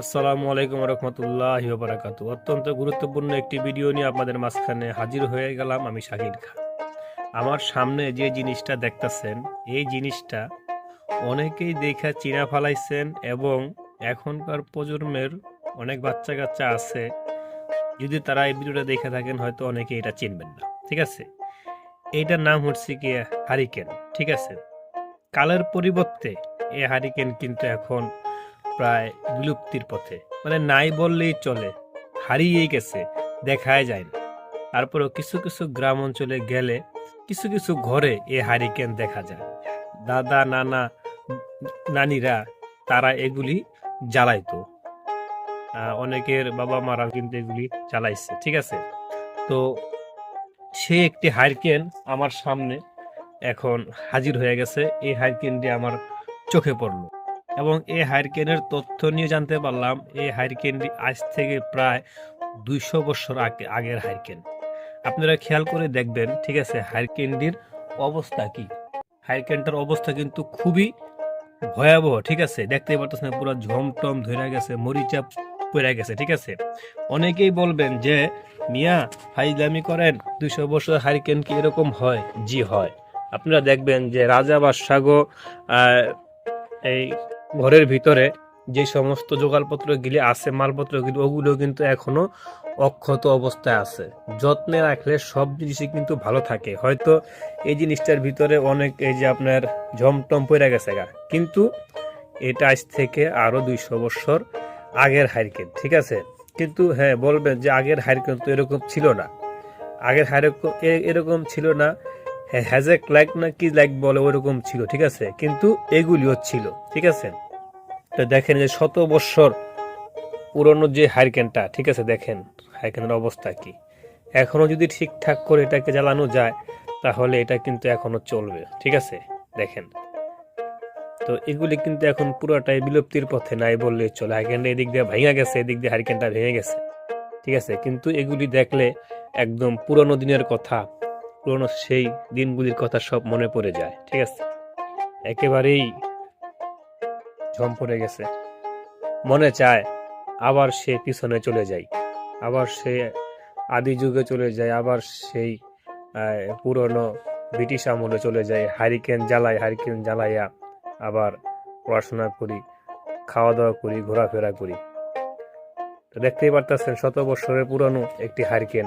আসসালামু আলাইকুম রহমতুল্লাহ বারাকাত অত্যন্ত গুরুত্বপূর্ণ একটি ভিডিও নিয়ে আপনাদের মাঝখানে হাজির হয়ে গেলাম আমি শাকির খান। আমার সামনে যে জিনিসটা দেখতেছেন, এই জিনিসটা অনেকেই দেখা চিনা ফালাইছেন এবং এখনকার প্রজন্মের অনেক বাচ্চা কাচ্চা আছে। যদি তারা এই ভিডিওটা দেখে থাকেন, হয়তো অনেকে এটা চিনবেন না। ঠিক আছে? এইটার নাম হচ্ছে কি হারিকেন। ঠিক আছে? কালের পরিবর্তে এই হারিকেন কিন্তু এখন প্রায় বিলুপ্তির পথে। মানে নাই বললেই চলে, হারিয়েই গেছে, দেখাই যায় না। তারপরেও কিছু কিছু গ্রাম অঞ্চলে গেলে, কিছু কিছু ঘরে এ হারিকেন দেখা যায়। দাদা, নানা, নানিরা, তারা এগুলি জ্বালাইতো। অনেকের বাবা মারা কিন্তু এগুলি চালাইছে ঠিক আছে? তো সে একটি হারিকেন আমার সামনে এখন হাজির হয়ে গেছে। এই হারিকেনটি আমার চোখে পড়ল। এবং এই হারিকেনের তথ্য নিয়ে জানতে পারলাম এই হারিকেনটি আজ থেকে প্রায় দুইশো বছর আগে আগের হারিকেন আপনারা খেয়াল করে দেখবেন, ঠিক আছে হারিকেনটির অবস্থা কি? হারিকেনটার অবস্থা কিন্তু খুবই ভয়াবহ, ঠিক আছে দেখতে পারতেছেন, পুরো ঝমটম ধরে গেছে, মরিচা পড়ে গেছে, ঠিক আছে। অনেকেই বলবেন যে, মিয়া, ফাইজলামি করেন, দুইশো বছর হারিকেন কি এরকম হয়? জি, হয়। আপনারা দেখবেন যে রাজা বাদশাহ এই ঘরের ভিতরে যে সমস্ত জোগাড়পত্র গিলি আছে, মালপত্র গিলি, ওগুলো কিন্তু এখনও অক্ষত অবস্থায় আছে। যত্নে রাখলে সব জিনিসই কিন্তু ভালো থাকে। হয়তো এই জিনিসটার ভিতরে অনেক এই যে আপনার ঝমটম পড়ে গেছে গা। কিন্তু এটা আজ থেকে আরও দুইশো বছর আগের হাইরকেন ঠিক আছে? কিন্তু হ্যাঁ বলবেন যে আগের হাইরকেন তো এরকম ছিল না। আগের হাইরকম এরকম ছিল না। হ্যাঁ হ্যাজেক লাইক না কি লাইক বলে ওরকম ছিল, ঠিক আছে? কিন্তু এগুলিও ছিল, ঠিক আছে? তো দেখেন যে শত বৎসর পুরনো যে হারিকেনটা ঠিক আছে, দেখেন হারিকেনের অবস্থা কি। এখনও যদি ঠিকঠাক করে এটাকে জ্বালানো যায়, তাহলে এটা কিন্তু এখনও চলবে, ঠিক আছে, দেখেন। তো এগুলি কিন্তু এখন পুরোটাই বিলুপ্তির পথে নাই বললে চলে। হারিকেনটা এদিক দিয়ে ভেঙে গেছে, এদিক দিয়ে হারিকেনটা ভেঙে গেছে, ঠিক আছে। কিন্তু এগুলি দেখলে একদম পুরনো দিনের কথা, পুরনো সেই দিনগুলির কথা সব মনে পড়ে যায়, ঠিক আছে। একেবারেই ঝম পড়ে গেছে। মনে চায় আবার সে পিছনে চলে যায়। আবার সে আদি যুগে চলে যায়, আবার সেই পুরনো ব্রিটিশ আমলে চলে যায়। হারিকেন জ্বালাই হারিকেন জ্বালাইয়া আবার পড়াশোনা করি খাওয়া দাওয়া করি, ঘোরাফেরা করি। দেখতেই পারতেছেন, শত বছরের পুরনো একটি হারিকেন।